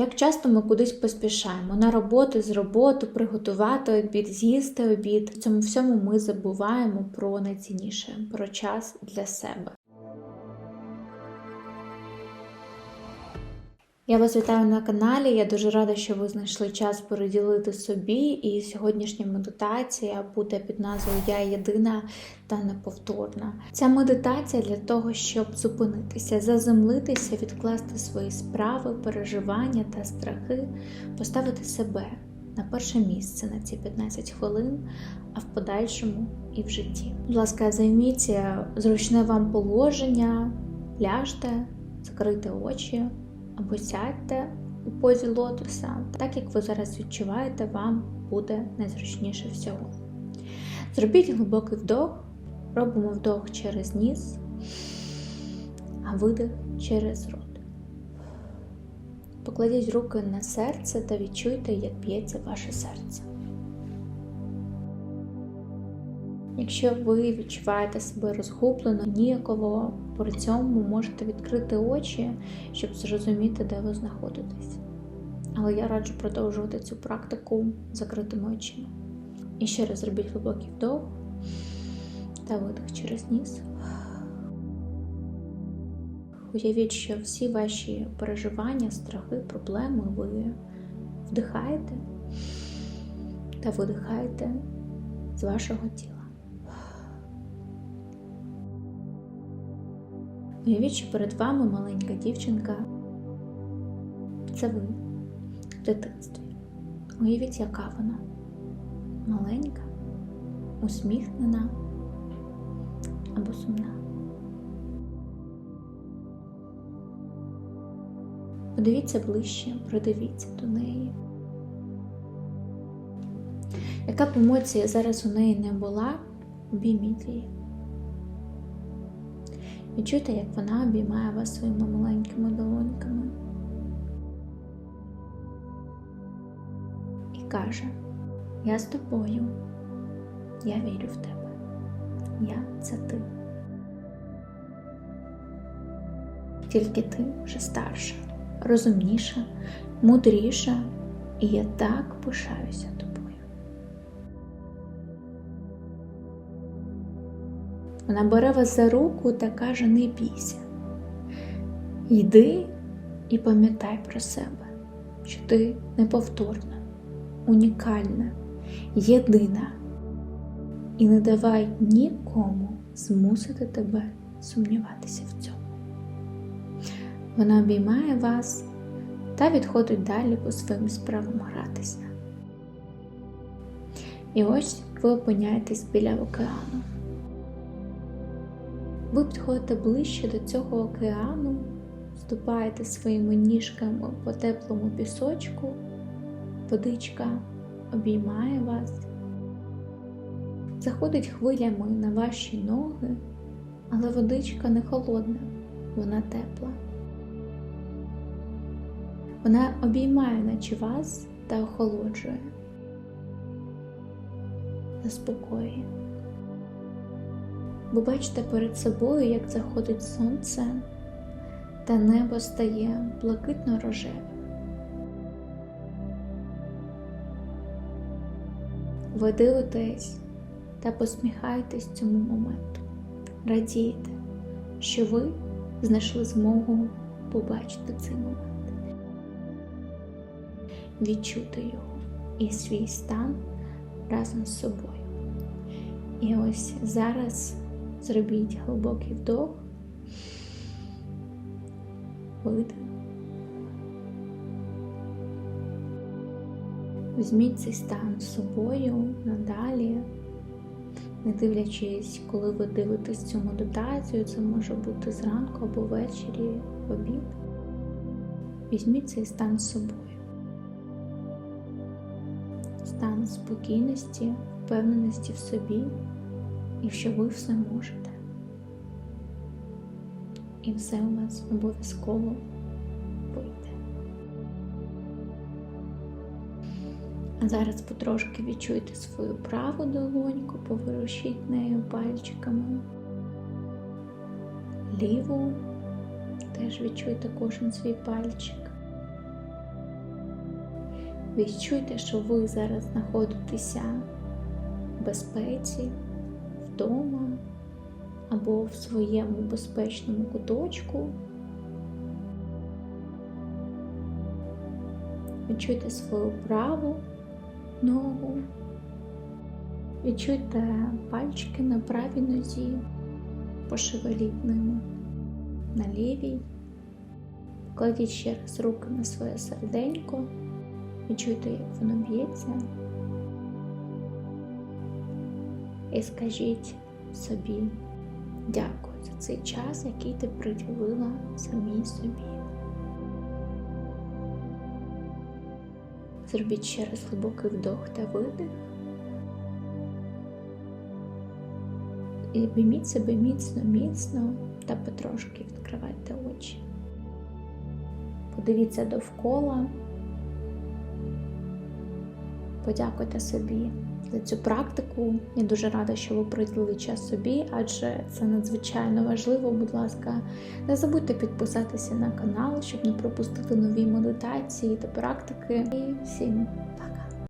Як часто ми кудись поспішаємо на роботу, з роботи, приготувати обід, з'їсти обід. В цьому всьому ми забуваємо про найцінніше, про час для себе. Я вас вітаю на каналі. Я дуже рада, що ви знайшли час переділити собі. І сьогоднішня медитація буде під назвою Я єдина та неповторна. Ця медитація для того, щоб зупинитися, заземлитися, відкласти свої справи, переживання та страхи, поставити себе на перше місце на ці 15 хвилин, а в подальшому і в житті. Будь ласка, займіться зручне вам положення, ляжте, закрийте очі або сядьте у позі лотоса, так як ви зараз відчуваєте, вам буде найзручніше всього. Зробіть глибокий вдох, робимо вдох через ніс, а видих через рот. Покладіть руки на серце та відчуйте, як б'ється ваше серце. Якщо ви відчуваєте себе розгублено, ніяково, при цьому можете відкрити очі, щоб зрозуміти, де ви знаходитесь. Але я раджу продовжувати цю практику закритими очима. І ще раз зробіть глибокий вдох та видих через ніс. Уявіть, що всі ваші переживання, страхи, проблеми ви вдихаєте та видихаєте з вашого тіла. Уявіть, що перед вами маленька дівчинка. Це ви в дитинстві. Уявіть, яка вона маленька, усміхнена або сумна. Подивіться ближче, придивіться до неї. Яка б емоція зараз у неї не була, обійміть її. Відчуйте, як вона обіймає вас своїми маленькими долоньками і каже: Я з тобою, я вірю в тебе, я це ти. Тільки ти вже старша, розумніша, мудріша, і я так пишаюся тобою. Вона бере вас за руку та каже: не бійся. Йди і пам'ятай про себе, що ти неповторна, унікальна, єдина. І не давай нікому змусити тебе сумніватися в цьому. Вона обіймає вас та відходить далі по своїм справам гратися. І ось ви опиняєтесь біля океану. Ви підходите ближче до цього океану, ступаєте своїми ніжками по теплому пісочку, водичка обіймає вас, заходить хвилями на ваші ноги, але водичка не холодна, вона тепла. Вона обіймає наче вас та охолоджує, заспокоює. Ви бачите перед собою, як заходить сонце, та небо стає блакитно рожевим. Ви дивитесь та посміхаєтесь цьому моменту, радієте, що ви знайшли змогу побачити цей момент, відчути його і свій стан разом з собою. І ось зараз Зробіть глибокий вдох, видих. Візьміть цей стан з собою надалі, не дивлячись, коли ви дивитесь цю медитацію, це може бути зранку або ввечері, в обід. Візьміть цей стан з собою. Стан спокійності, впевненості в собі і що ви все можете. І все у вас обов'язково вийде. А зараз потрошки відчуйте свою праву долоньку, поворушіть нею пальчиками. Ліву теж відчуйте кожен свій пальчик. Відчуйте, що ви зараз знаходитеся в безпеці, вдома або в своєму безпечному куточку. Відчуйте свою праву ногу. Відчуйте пальчики на правій нозі, пошевеліть ними на лівій. Кладіть ще раз руки на своє серденько. Відчуйте, як воно б'ється. І скажіть собі дякую за цей час, який ти приділила самій собі. Зробіть ще раз глибокий вдох та видих. І обійміть себе міцно, міцно та потрошки відкривайте очі. Подивіться довкола. Подякуйте собі за цю практику. Я дуже рада, що ви приділили час собі, адже це надзвичайно важливо. Будь ласка, не забудьте підписатися на канал, щоб не пропустити нові медитації та практики. І всім!